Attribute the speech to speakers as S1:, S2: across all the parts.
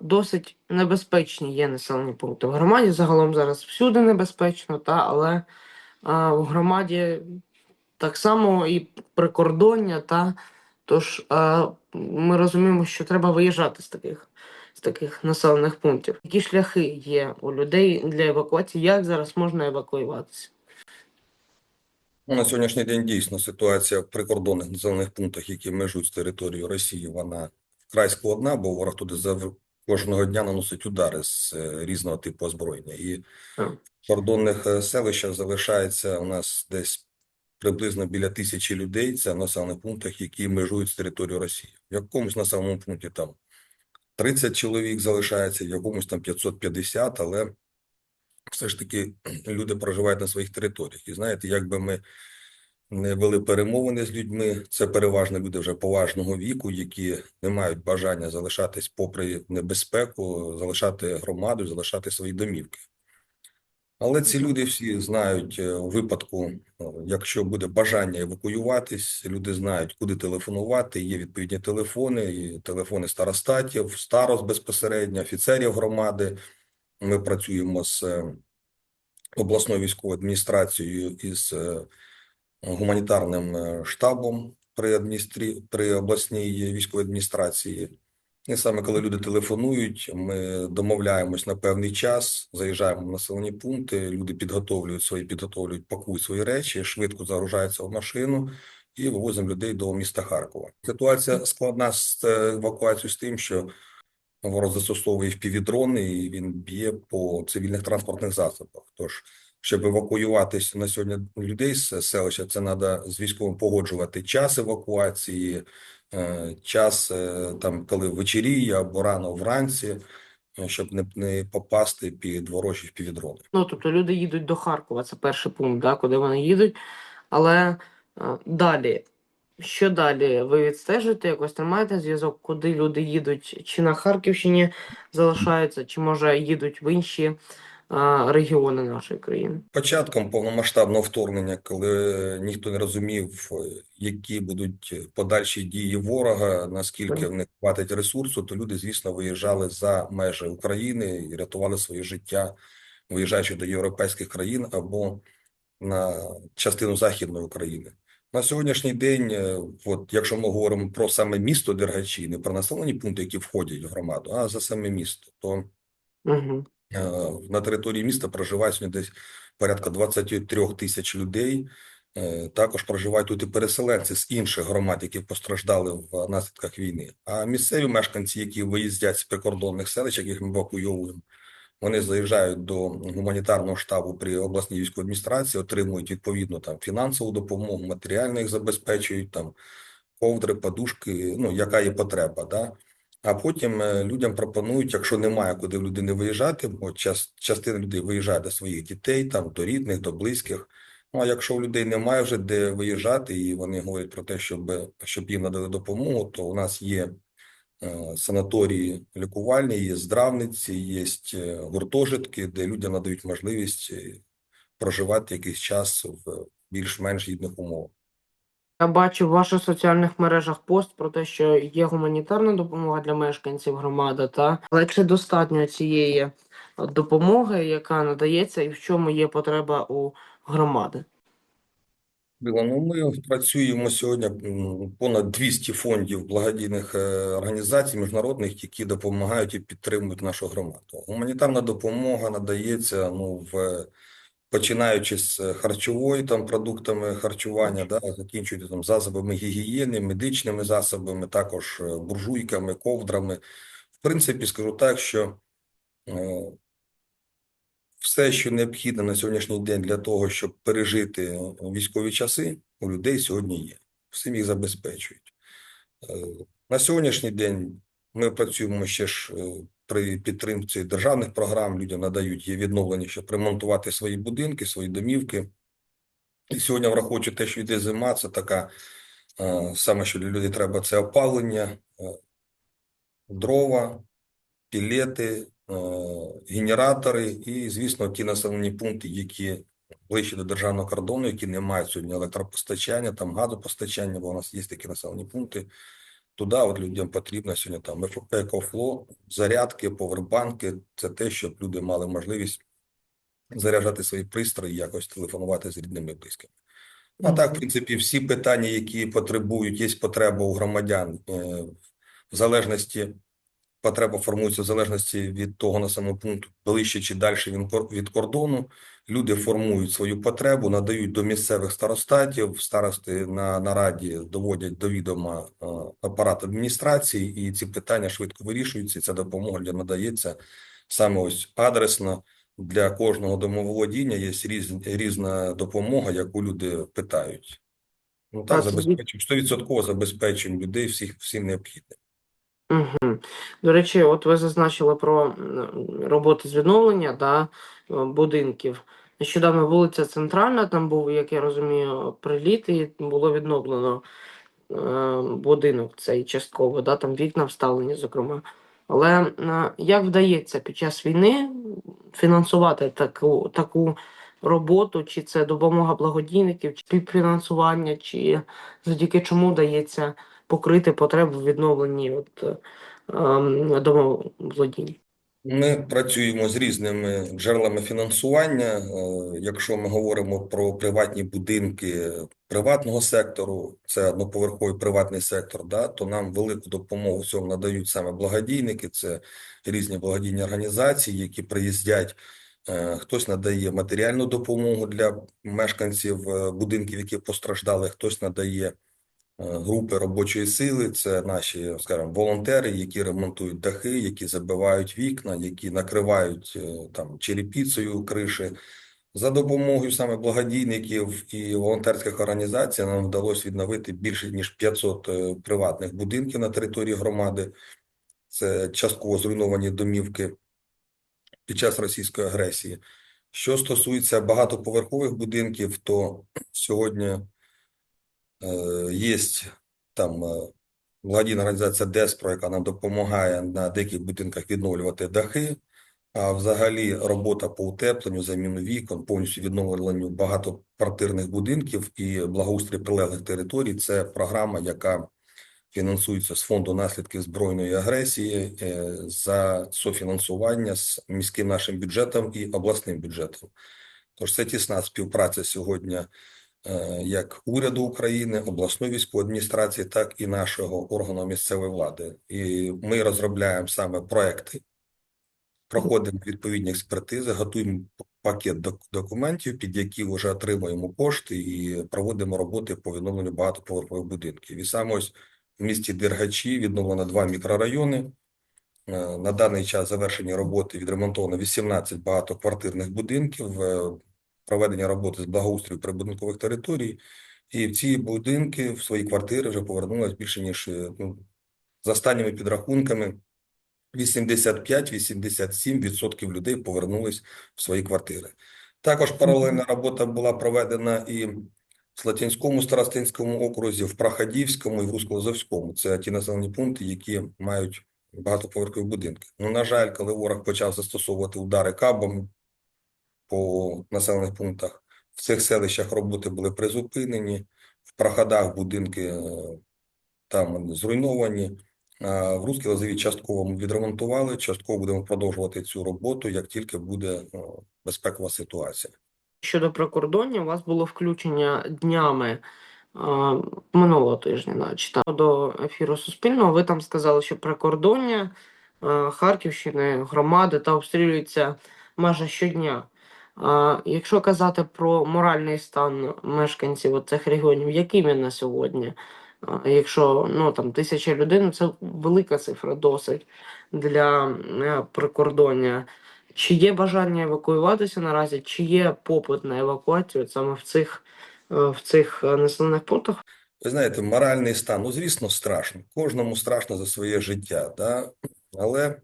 S1: досить небезпечні є населені пункти. В громаді загалом зараз всюди небезпечно, та, але в громаді так само і прикордоння, та тож ми розуміємо, що треба виїжджати з таких, з таких населених пунктів. Які шляхи є у людей для евакуації? Як зараз можна евакуюватися?
S2: Ну, на сьогоднішній день дійсно ситуація в прикордонних населених пунктах, які межують з територією Росії, вона вкрай складна, бо ворог туди зав- кожного дня наносить удари з е, різного типу озброєння. І в кордонних е, селищах залишається у нас десь приблизно біля тисячі людей. Це в населених пунктах, які межують з територією Росії. В якомусь населеному пункті там 30 чоловік залишається, в якомусь там 550, але все ж таки люди проживають на своїх територіях. І знаєте, якби ми вели перемовини з людьми, це переважно люди вже поважного віку, які не мають бажання залишатись попри небезпеку, залишати громаду, залишати свої домівки. Але ці люди всі знають е, у випадку, е, якщо буде бажання евакуюватись, люди знають, куди телефонувати. Є відповідні телефони, і телефони старостатів, старост безпосередньо, офіцерів громади. Ми працюємо з е, обласною військовою адміністрацією і з е, гуманітарним е, штабом при адміністрі... при обласній військовій адміністрації. І саме коли люди телефонують, ми домовляємось на певний час, заїжджаємо в населені пункти, люди підготовлюють свої, підготовлюють, пакують свої речі, швидко загружаються в машину і вивозимо людей до міста Харкова. Ситуація складна з е, евакуацією з тим, що ворог застосовує впівдрони і він б'є по цивільних транспортних засобах. Тож, щоб евакуюватися на сьогодні людей з селища, це треба з військовим погоджувати час евакуації, е, час е, там, коли вечеріє або рано вранці, е, щоб не, не попасти під ворожі впівдрони.
S1: Ну, тобто люди їдуть до Харкова, це перший пункт, да, куди вони їдуть. Але далі, що далі? Ви відстежуєте, якось тримаєте зв'язок, куди люди їдуть, чи на Харківщині залишаються, чи може їдуть в інші регіони нашої країни?
S2: Початком повномасштабного вторгнення, коли ніхто не розумів, які будуть подальші дії ворога, наскільки в них хватить ресурсу, то люди, звісно, виїжджали за межі України і рятували своє життя, виїжджаючи до європейських країн або на частину Західної України. На сьогоднішній день, е, от якщо ми говоримо про саме місто Дергачі, не про населені пункти, які входять в громаду, а за саме місто, то
S1: Угу.
S2: Е, На території міста проживає сьогодні десь порядка 23 тисяч людей. Е, Також проживають тут і переселенці з інших громад, які постраждали в наслідках війни. А місцеві мешканці, які виїздять з прикордонних селищ, яких ми евакуйовуємо, вони заїжджають до гуманітарного штабу при обласній військовій адміністрації, отримують відповідну там фінансову допомогу, матеріально їх забезпечують там ковдри, подушки, ну яка є потреба, да. А потім е, людям пропонують, якщо немає куди в людини виїжджати, бо час, частина людей виїжджає до своїх дітей, там до рідних, до близьких. Ну а якщо у людей немає вже де виїжджати, і вони говорять про те, щоб, щоб їм надали допомогу, то у нас є е, санаторії лікувальні, є здравниці, є е, гуртожитки, де людям надають можливість проживати якийсь час в більш-менш гідних умовах.
S1: Я бачу в ваших соціальних мережах пост про те, що є гуманітарна допомога для мешканців громади, та але чи достатньо цієї е, допомоги, яка надається, і в чому є потреба у громади?
S2: Біло, ну ми працюємо сьогодні понад 200 фондів благодійних е, організацій міжнародних, які допомагають і підтримують нашу громаду. Гуманітарна допомога надається ну в починаючи з харчової там продуктами харчування, да, закінчуючи там засобами гігієни, медичними засобами, також е, буржуйками, ковдрами. В принципі, скажу так, що е, все, що необхідно на сьогоднішній день для того, щоб пережити військові часи, у людей сьогодні є. Всім їх забезпечують. Е, На сьогоднішній день ми працюємо ще ж е, при підтримці державних програм. Людям надають є відновлення, щоб ремонтувати свої будинки, свої домівки. І сьогодні, враховуючи те, що йде зима, це така е, саме, що для людей треба це опалення, е, дрова, пілети, е, генератори і, звісно, ті населені пункти, які ближче до державного кордону, які не мають сьогодні електропостачання, там газопостачання, бо у нас є такі населені пункти, Туди от людям потрібно сьогодні там екофло, зарядки, повербанки. Це те, щоб люди мали можливість заряджати свої пристрої, якось телефонувати з рідними і близькими. Ну, а так, в принципі, всі питання, які потребують, є потреба у громадян, е, в залежності, потреба формується в залежності від того населеного пункту, ближче чи далі він від кордону. Люди формують свою потребу, надають до місцевих старостатів, старости на нараді доводять до відома апарат адміністрації, і ці питання швидко вирішуються. і Ця допомога для надається саме ось адресно. Для кожного домоволодіння є різ, різна допомога, яку люди питають. Ну так, забезпечуємо, стовідсотково забезпечуємо людей всіх, всім необхідним.
S1: Угу. До речі, от ви зазначили про роботи з відновлення да, е, будинків. Нещодавно вулиця Центральна, там був, як я розумію, приліт, і було відновлено е, будинок цей частково, да, там вікна вставлені, зокрема. Але е, як вдається під час війни фінансувати таку, таку роботу, чи це допомога благодійників, чи співфінансування, чи завдяки чому вдається покрити потребу в відновленні от, е, ем, домоволодінь?
S2: Ми працюємо з різними джерелами фінансування. Е, Якщо ми говоримо про приватні будинки приватного сектору, це одноповерховий приватний сектор, да, то нам велику допомогу цьому надають саме благодійники, це різні благодійні організації, які приїздять. Е, Хтось надає матеріальну допомогу для мешканців е, будинків, які постраждали, хтось надає групи робочої сили, це наші, скажімо, волонтери, які ремонтують дахи, які забивають вікна, які накривають е, там черепіцею криші. За допомогою саме благодійників і волонтерських організацій нам вдалося відновити більше ніж 500 е, приватних будинків на території громади. Це частково зруйновані домівки під час російської агресії. Що стосується багатоповерхових будинків, то сьогодні Е, Є там е, благодійна організація Деспро, яка нам допомагає на деяких будинках відновлювати дахи. А взагалі робота по утепленню, заміну вікон, повністю відновленню багатоквартирних будинків і благоустрій прилеглих територій це програма, яка фінансується з фонду наслідків збройної агресії е, за софінансування з міським нашим бюджетом і обласним бюджетом. Тож це тісна співпраця сьогодні е, як уряду України, обласної військової адміністрації, так і нашого органу місцевої влади. І ми розробляємо саме проекти, проходимо відповідні експертизи, готуємо пакет док- документів, під які вже отримуємо кошти і проводимо роботи по відновленню багатоповерхових будинків. І саме ось в місті Дергачі відновлено два мікрорайони. Е, На даний час завершені роботи відремонтовано 18 багатоквартирних будинків, е, проведення роботи з благоустрою прибудинкових територій. І в ці будинки, в свої квартири вже повернулось більше, ніж е, ну, за останніми підрахунками 85-87% людей повернулись в свої квартири. Також паралельна робота була проведена і в Слатинському старостинському окрузі, в Праходівському і в Русько-Лозовському. Це ті населені пункти, які мають багатоповерхові будинки. Ну, на жаль, коли ворог почав застосовувати удари кабами по населених пунктах, в цих селищах роботи були призупинені, в проходах будинки е, там зруйновані. В Руській Лозові частково ми відремонтували, частково будемо продовжувати цю роботу, як тільки буде е, безпекова ситуація.
S1: Щодо прикордоння, у вас було включення днями а, минулого тижня, наче так, до ефіру Суспільного. Ви там сказали, що прикордоння Харківщини, громади та обстрілюється майже щодня. Якщо казати про моральний стан мешканців цих регіонів, яким він на сьогодні? Якщо ну там тисяча людей, ну, це велика цифра досить для е, прикордоння. Чи є бажання евакуюватися наразі, чи є попит на евакуацію саме в цих, е, в цих е, населених пунктах?
S2: Ви знаєте, моральний стан, ну, звісно, страшно. Кожному страшно за своє життя, да? але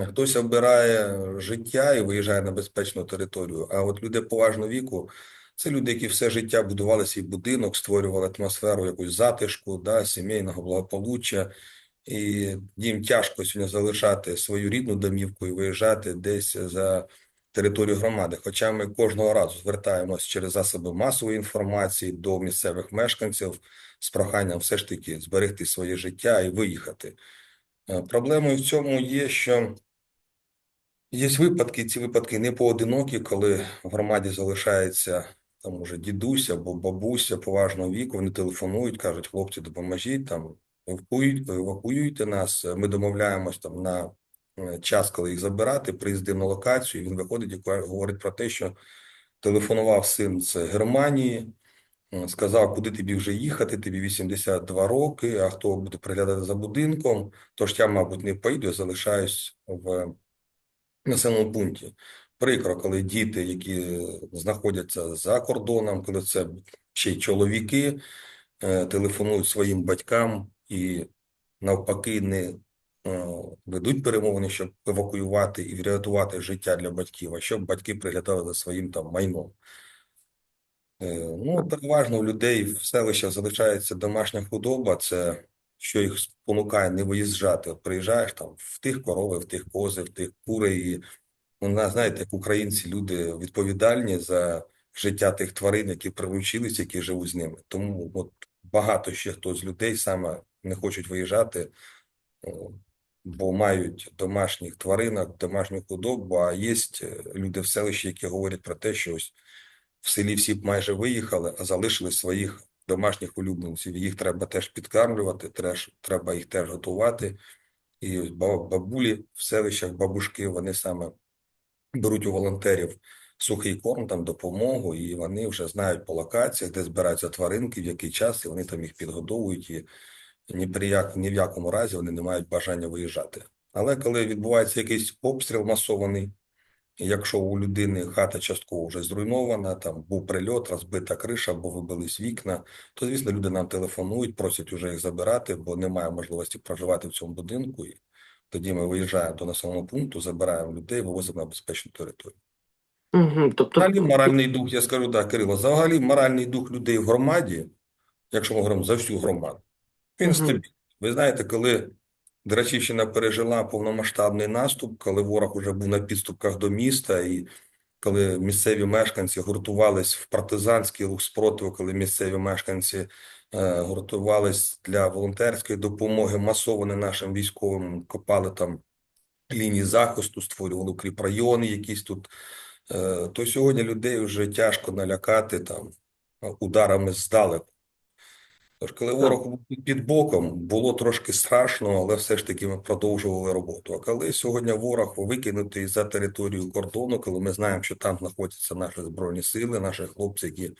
S2: хтось обирає життя і виїжджає на безпечну територію. А от люди поважного віку, це люди, які все життя будували свій будинок, створювали атмосферу якусь затишку, да, сімейного благополуччя. І їм тяжко сьогодні залишати свою рідну домівку і виїжджати десь за територію громади. Хоча ми кожного разу звертаємось через засоби масової інформації до місцевих мешканців з проханням все ж таки зберегти своє життя і виїхати. Е, Проблемою в цьому є, що є випадки, ці випадки не поодинокі, коли в громаді залишається там уже дідусь або бабуся поважного віку, вони телефонують, кажуть, хлопці, допоможіть там, евакуюйте, нас. Ми домовляємось там на е, час, коли їх забирати, приїздимо на локацію. Він виходить і говорить про те, що телефонував син з Германії, е, сказав, куди тобі вже їхати, тобі 82 роки, а хто буде приглядати за будинком, тож я, мабуть, не поїду, я залишаюсь в населеному пункті. Прикро, коли діти, які знаходяться за кордоном, коли це ще й чоловіки, е, телефонують своїм батькам і навпаки не е, ведуть перемовини, щоб евакуювати і врятувати життя для батьків, а щоб батьки приглядали за своїм там майном. Е, Ну, переважно у людей в селищах залишається домашня худоба, це що їх спонукає не виїжджати. Приїжджаєш там в тих корови, в тих кози, в тих кури, і вона, знаєте, як українці, люди відповідальні за життя тих тварин, які приручилися, які живуть з ними. Тому от багато ще хто з людей саме не хочуть виїжджати, бо мають домашніх тваринок, домашню худобу, а є люди в селищі, які говорять про те, що ось в селі всі майже виїхали, а залишили своїх домашніх улюбленців. Їх треба теж підкармлювати, теж, треба їх теж готувати. І бабулі в селищах, бабушки, вони саме беруть у волонтерів сухий корм, там допомогу, і вони вже знають по локаціях, де збираються тваринки, в який час, і вони там їх підгодовують, і ні, при як, ні в якому разі вони не мають бажання виїжджати. Але коли відбувається якийсь обстріл масований, Якщо у людини хата частково вже зруйнована, там був прильот, розбита криша або вибились вікна, то звісно люди нам телефонують, просять уже їх забирати, бо немає можливості проживати в цьому будинку. І тоді ми виїжджаємо до населеного пункту, забираємо людей, вивозимо на безпечну територію.
S1: Угу. Тобто,
S2: Взагалі моральний дух, я скажу так, Кирило, взагалі моральний дух людей в громаді, якщо ми говоримо за всю громаду, він
S1: Мгм.
S2: стабільний. Ви знаєте, коли Драчівщина пережила повномасштабний наступ, коли ворог уже був на підступках до міста, і коли місцеві мешканці гуртувались в партизанський рух спротиву, коли місцеві мешканці е, гуртувались для волонтерської допомоги, масовані нашим військовим, копали там лінії захисту, створювали укріпрайони якісь тут, е, то сьогодні людей вже тяжко налякати там ударами здалеку. Тож, коли ворог був під боком, було трошки страшно, але все ж таки ми продовжували роботу. А коли сьогодні ворог викинутий за територію кордону, коли ми знаємо, що там знаходяться наші збройні сили, наші хлопці, які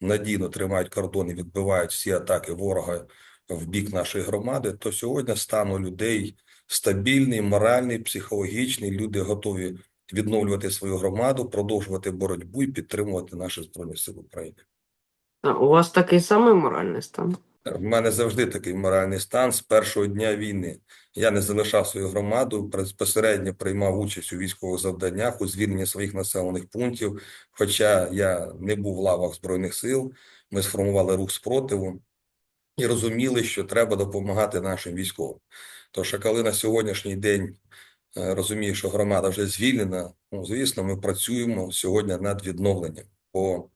S2: надійно тримають кордон і відбивають всі атаки ворога в бік нашої громади, то сьогодні стан у людей стабільний, моральний, психологічний. Люди готові відновлювати свою громаду, продовжувати боротьбу і підтримувати наші збройні сили України.
S1: У вас такий самий моральний стан?
S2: В мене завжди такий моральний стан з першого дня війни. Я не залишав свою громаду, безпосередньо приймав участь у військових завданнях, у звільненні своїх населених пунктів. Хоча я не був в лавах Збройних сил, ми сформували рух спротиву і розуміли, що треба допомагати нашим військовим. Тож, коли на сьогоднішній день е, розумію, що громада вже звільнена, ну, звісно, ми працюємо сьогодні над відновленням. Бо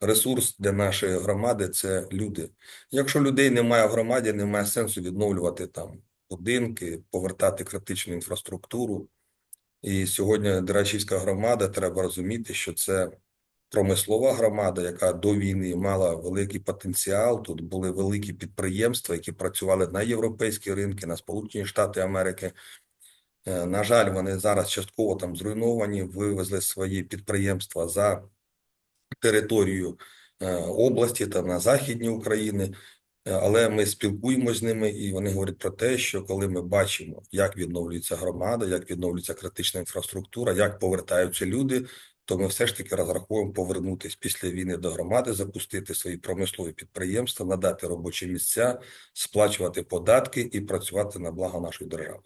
S2: ресурс для нашої громади це люди. Якщо людей немає в громаді, немає сенсу відновлювати там будинки, повертати критичну інфраструктуру. І сьогодні Дерачівська громада, треба розуміти, що це промислова громада, яка до війни мала великий потенціал. Тут були великі підприємства, які працювали на європейські ринки, на Сполучені Штати Америки. Е, На жаль, вони зараз частково там зруйновані, вивезли свої підприємства за територію е, області та на західні України. Е, Але ми спілкуємося з ними, і вони говорять про те, що коли ми бачимо, як відновлюється громада, як відновлюється критична інфраструктура, як повертаються люди, то ми все ж таки розраховуємо повернутися після війни до громади, запустити свої промислові підприємства, надати робочі місця, сплачувати податки і працювати на благо нашої держави.